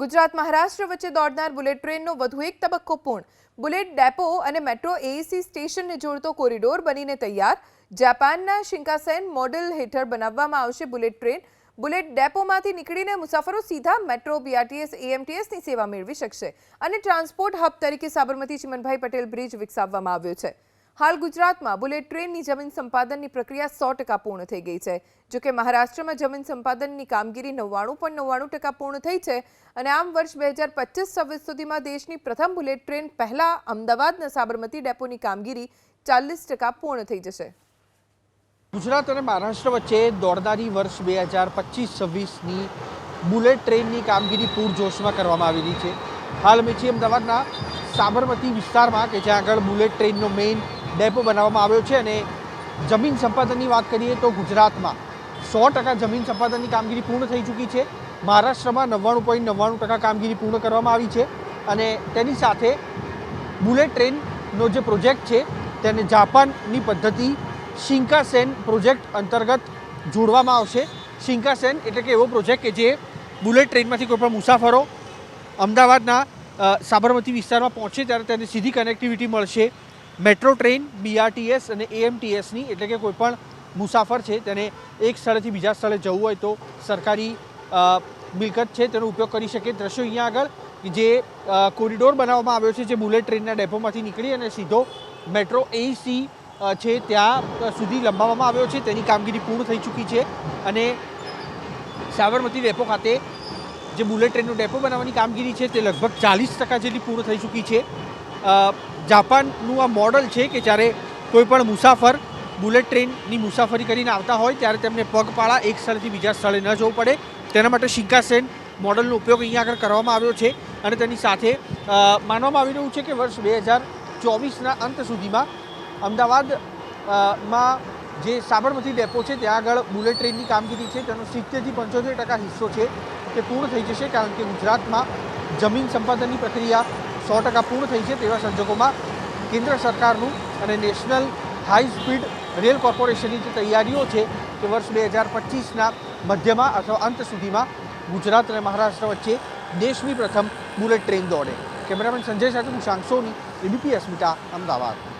ગુજરાત મહારાષ્ટ્ર વચ્ચે દોડનાર બુલેટ ટ્રેનનો વધુ એક તબક્કો પૂર્ણ. બુલેટ ડેપો અને મેટ્રો એસી સ્ટેશનને જોડતો કોરિડોર બનીને તૈયાર. જાપાનના શિંકાસેન મોડેલ હેઠળ બનાવવામાં આવશે બુલેટ ટ્રેન. બુલેટ ડેપોમાંથી નીકળીને મુસાફરો સીધા મેટ્રો બીઆરટીએસ એએમટીએસની સેવા મેળવી શકશે. અને ટ્રાન્સપોર્ટ હબ તરીકે સાબરમતી ચિમનભાઈ પટેલ બ્રિજ વિકસાવવામાં આવ્યો છે. હાલ ગુજરાતમાં બુલેટ ટ્રેનની જમીન સંપાદનની પ્રક્રિયા સો ટકા પૂર્ણ થઈ ગઈ છે. જોકે મહારાષ્ટ્રમાં જમીન સંપાદનની કામગીરી નવ્વાણું પણ નવ્વાણું ટકા પૂર્ણ થઈ છે અને આમ વર્ષ બે હજાર પચીસ છવ્વીસ સુધીમાં દેશની પ્રથમ બુલેટ ટ્રેન પહેલા અમદાવાદના સાબરમતી ડેપોની કામગીરી ચાલીસ ટકા પૂર્ણ થઈ જશે. ગુજરાત અને મહારાષ્ટ્ર વચ્ચે દોડનારી વર્ષ બે હજાર પચીસ છવ્વીસની બુલેટ ટ્રેનની કામગીરી પૂરજોશમાં કરવામાં આવી રહી છે. હાલ અમે છીએ અમદાવાદના સાબરમતી વિસ્તારમાં કે જ્યાં આગળ બુલેટ ટ્રેનનો મેઇન ડેપો બનાવવામાં આવ્યો છે અને જમીન સંપાદનની વાત કરીએ તો ગુજરાતમાં સો ટકા જમીન સંપાદનની કામગીરી પૂર્ણ થઈ ચૂકી છે. મહારાષ્ટ્રમાં નવ્વાણું પોઈન્ટ નવ્વાણું ટકા કામગીરી પૂર્ણ કરવામાં આવી છે અને તેની સાથે બુલેટ ટ્રેનનો જે પ્રોજેક્ટ છે તેને જાપાનની પદ્ધતિ શિંકાસેન પ્રોજેક્ટ અંતર્ગત જોડવામાં આવશે. શિંકાસેન એટલે કે એવો પ્રોજેક્ટ કે જે બુલેટ ટ્રેનમાંથી કોઈપણ મુસાફરો અમદાવાદના સાબરમતી વિસ્તારમાં પહોંચે ત્યારે તેને સીધી કનેક્ટિવિટી મળશે. મેટ્રો ટ્રેન બીઆરટીએસ અને એએમટીએસની એટલે કે કોઈપણ મુસાફર છે તેને એક સ્થળેથી બીજા સ્થળે જવું હોય તો સરકારી મિલકત છે તેનો ઉપયોગ કરી શકે. દ્રશ્યો અહીંયા આગળ જે કોરિડોર બનાવવામાં આવ્યો છે, જે બુલેટ ટ્રેનના ડેપોમાંથી નીકળી અને સીધો મેટ્રો એસી છે ત્યાં સુધી લંબાવવામાં આવ્યો છે. તેની કામગીરી પૂર્ણ થઈ ચૂકી છે અને સાબરમતી ડેપો ખાતે જે બુલેટ ટ્રેનનો ડેપો બનાવવાની કામગીરી છે તે લગભગ ચાલીસ ટકા જેટલી પૂર્ણ થઈ ચૂકી છે. જાપાનનું આ મોડલ છે કે જ્યારે કોઈપણ મુસાફર બુલેટ ટ્રેનની મુસાફરી કરીને આવતા હોય, ત્યારે તેમને પગપાળા એક સ્થળથી બીજા સ્થળે ન જવું પડે. તેના માટે શિંકાસેન મોડલનો ઉપયોગ અહીંયા આગળ કરવામાં આવ્યો છે અને તેની સાથે માનવામાં આવી રહ્યું છે કે વર્ષ બે હજાર ચોવીસના અંત સુધીમાં અમદાવાદમાં જે સાબરમતી ડેપો છે, ત્યાં આગળ બુલેટ ટ્રેનની કામગીરી છે. તેનો સિત્તેરથી પંચોતેર ટકા હિસ્સો છે તે પૂર્ણ થઈ જશે, કારણ કે ગુજરાતમાં જમીન સંપાદનની પ્રક્રિયા સો ટકા પૂર્ણ થઈ છે તેવા સંજોગોમાં કેન્દ્ર સરકારનું અને નેશનલ હાઈ સ્પીડ રેલ કોર્પોરેશનની જે તૈયારીઓ છે તે વર્ષ બે હજાર પચીસના મધ્યમાં અથવા અંત સુધીમાં ગુજરાત અને મહારાષ્ટ્ર વચ્ચે દેશની પ્રથમ બુલેટ ટ્રેન દોડે. કેમેરામેન સંજય સાથે હું શાંક એબીપી અસ્મિતા, અમદાવાદ.